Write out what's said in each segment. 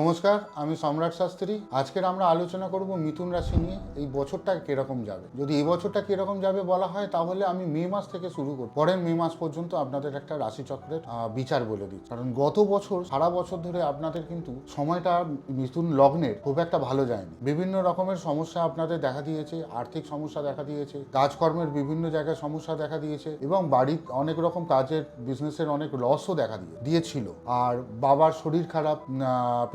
নমস্কার, আমি সম্রাট শাস্ত্রী। আজকের আমরা আলোচনা করব মিথুন রাশি নিয়ে, এই বছরটা কীরকম যাবে? যদি এই বছরটা কীরকম যাবে বলা হয়, তাহলে আমি মে মাস থেকে শুরু করব। পরের মে মাস পর্যন্ত আপনাদের একটা রাশিচক্রের বিচার বলে দিই কারণ গত বছর, সারা বছর ধরে আপনাদের কিন্তু সময়টা মিথুন লগ্নের খুব একটা ভালো যায়নি। বিভিন্ন রকমের সমস্যা আপনাদের দেখা দিয়েছে, আর্থিক সমস্যা দেখা দিয়েছে, কাজকর্মের বিভিন্ন জায়গায় সমস্যা দেখা দিয়েছে, এবং বাড়ির অনেক রকম কাজের বিজনেসের অনেক লসও দেখা দিয়ে, দিয়েছিল। আর বাবার শরীর খারাপ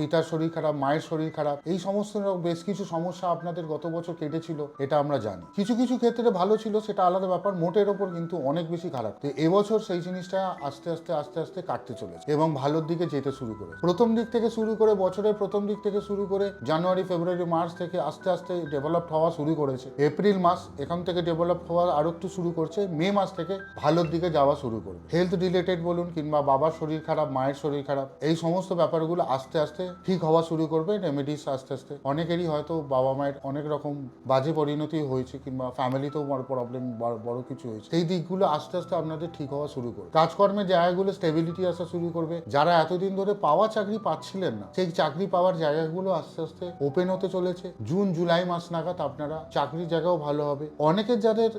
পিতার শরীর খারাপ, মায়ের শরীর খারাপ, এই সমস্ত বেশ কিছু সমস্যা আপনাদের গত বছর কেটেছিল, এটা আমরা জানি। কিছু কিছু ক্ষেত্রে ভালো ছিল, সেটা আলাদা ব্যাপার, মোটের ওপর কিন্তু অনেক বেশি খারাপ। তো এবছর সেই জিনিসটা আস্তে আস্তে আস্তে আস্তে কাটতে চলেছে এবং ভালোর দিকে যেতে শুরু করে প্রথম দিক থেকে শুরু করে বছরের প্রথম দিক থেকে শুরু করে জানুয়ারি, ফেব্রুয়ারি, মার্চ থেকে আস্তে আস্তে ডেভেলপ হওয়া শুরু করেছে। এপ্রিল মাস এখান থেকে ডেভেলপ হওয়া আরও একটু শুরু করছে, মে মাস থেকে ভালোর দিকে যাওয়া শুরু করবে। হেলথ রিলেটেড বলুন কিংবা বাবার শরীর খারাপ, মায়ের শরীর খারাপ, এই সমস্ত ব্যাপারগুলো আস্তে আস্তে ঠিক হওয়া শুরু করবে রেমেডিস আস্তে আস্তে। অনেকেরই হয়তো বাবা মায়ের অনেক রকম বাজে পরিণতি হয়েছে কিংবা ফ্যামিলিতেও বড় প্রবলেম বড় কিছু হয়েছে। সেই দিকগুলো আস্তে আস্তে আপনাদের ঠিক হওয়া শুরু করবে। কাজকর্মের জায়গাগুলো স্টেবিলিটি আসা শুরু করবে। যারা এতদিন ধরে পাওয়া চাকরি পাচ্ছিলেন না, সেই চাকরি পাওয়ার জায়গাগুলো আস্তে আস্তে ওপেন হতে চলেছে। জুন জুলাই মাস নাগাদ আপনারা চাকরির জায়গাও ভালো হবে। অনেকের যাদের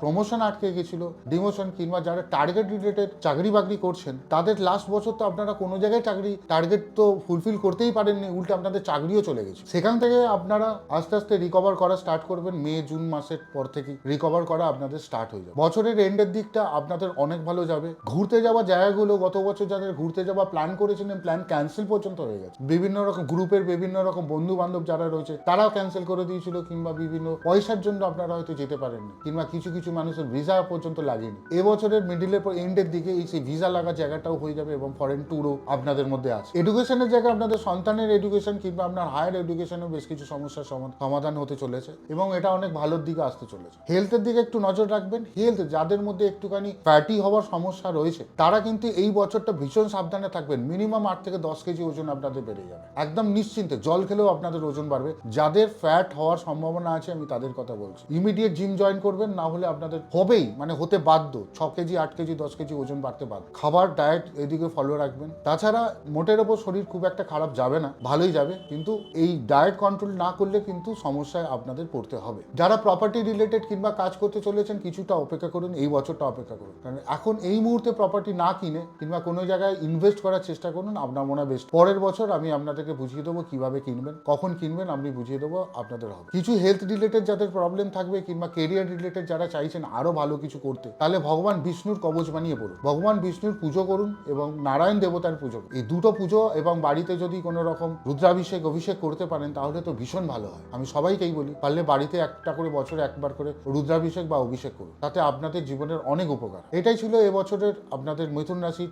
প্রমোশন আটকে গেছিল ডিমোশন কিংবা যারা টার্গেট রিলেটেড চাকরি বাকরি করছেন, তাদের লাস্ট বছর তো আপনারা কোনো জায়গায় চাকরি টার্গেট তো ফুলফিল করতেই পারেননি, উল্টে আপনাদের চাকরিও চলে গেছে। সেখান থেকে আপনারা আস্তে আস্তে রিকভার করা স্টার্ট করবেন, মে, জুন মাসের পর থেকে রিকভার করা আপনাদের স্টার্ট হয়ে যাবে। বছরের এন্ডের দিকটা আপনাদের অনেক ভালো যাবে। ঘুরতে যাওয়া জায়গাগুলো, গত বছর যাদের ঘুরতে যাওয়া প্ল্যান করেছিলেন প্ল্যান ক্যান্সেল পর্যন্ত হয়ে গেছে। বিভিন্ন রকম গ্রুপের বিভিন্ন রকম বন্ধু বান্ধব যারা রয়েছে, তারাও ক্যান্সেল করে দিয়েছিল, কিংবা বিভিন্ন পয়সার জন্য আপনারা হয়তো যেতে পারেননি, কিংবা কিছু কিছু মানুষের ভিসা পর্যন্ত লাগেনি। এবছরের মিডিলের পর এন্ডের দিকে এই সেই ভিসা লাগা জায়গাটাও হয়ে যাবে, এবং ফরেন ট্যুরও আপনাদের মধ্যে আছে। এডুকেশনের জায়গায় আপনাদের সন্তানের এডুকেশন কিংবা আপনার হায়ার এডুকেশনেও বেশ কিছু সমস্যার সমাধান হতে চলেছে এবং এটা অনেক ভালোর দিকে আসতে চলেছে। হেলথের দিকে একটু নজর রাখবেন। হেলথ যাদের মধ্যে একটুখানি ফ্যাটি হওয়ার সমস্যা রয়েছে, তারা কিন্তু এই বছরটা ভীষণ সাবধানে থাকবেন। মিনিমাম আট থেকে দশ কেজি ওজন আপনাদের বেড়ে যাবে। একদম নিশ্চিন্তে জল খেলেও আপনাদের ওজন বাড়বে। যাদের ফ্যাট হওয়ার সম্ভাবনা আছে, আমি তাদের কথা বলছি। ইমিডিয়েট জিম জয়েন করবেন, না হলে আপনাদের হবেই মানে হতে বাধ্য। ছ কেজি, আট কেজি, দশ কেজি ওজন বাড়তে বাধ্য। খাবার ডায়েট এদিকে ফলো রাখবেন। তাছাড়া মোটের ওপর শরীর খুব একটা খারাপ যাবে না, ভালোই যাবে, কিন্তু এই ডায়েট কন্ট্রোল না করলে কিন্তু সমস্যায় আপনাদের পড়তে হবে। যারা প্রপার্টি রিলেটেড কিংবা কাজ করতে চলেছেন, কিছুটা অপেক্ষা করুন, এই বছরটা অপেক্ষা করুন। কারণ এখন এই মুহূর্তে প্রপার্টি না কিনে কিংবা কোনো জায়গায় ইনভেস্ট করার চেষ্টা করুন, আপনার মনে বেস্ট পরের বছর আমি আপনাদেরকে বুঝিয়ে দেবো কীভাবে কিনবেন, কখন কিনবেন, আমি বুঝিয়ে দেবো আপনাদের হবে। কিছু হেলথ রিলেটেড যাদের প্রবলেম থাকবে কিংবা কেরিয়ার রিলেটেড যারা চাইছেন আরও ভালো কিছু করতে, তাহলে ভগবান বিষ্ণুর কবচ বানিয়ে পড়ুন। ভগবান বিষ্ণুর পুজো করুন এবং নারায়ণ দেবতার পুজো এই দুটো পুজো এবং বাড়িতে যদি কোনো রকম রুদ্রাভিষেক, অভিষেক করতে পারেন, তাহলে তো ভীষণ ভালো হয়। আমি সবাইকেই বলি, পারলে বাড়িতে একটা করে বছরে একবার করে রুদ্রাভিষেক বা অভিষেক করুন। তাতে আপনাদের জীবনের অনেক উপকার এটাই ছিল এবছরের আপনাদের মিথুন রাশির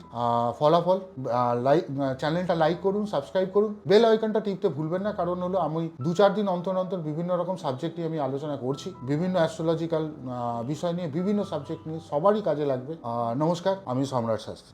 ফলাফল। লাইক চ্যানেলটা লাইক করুন সাবস্ক্রাইব করুন। বেল আইকনটা টিপতে ভুলবেন না, কারণ হলো আমি দু চার দিন অন্তর অন্তর বিভিন্ন রকম সাবজেক্ট নিয়ে আমি আলোচনা করছি। বিভিন্ন অ্যাস্ট্রোলজিক্যাল বিষয় নিয়ে বিভিন্ন সাবজেক্ট নিয়ে সবারই কাজে লাগবে। নমস্কার, আমি সম্রাট শাস্ত্রী।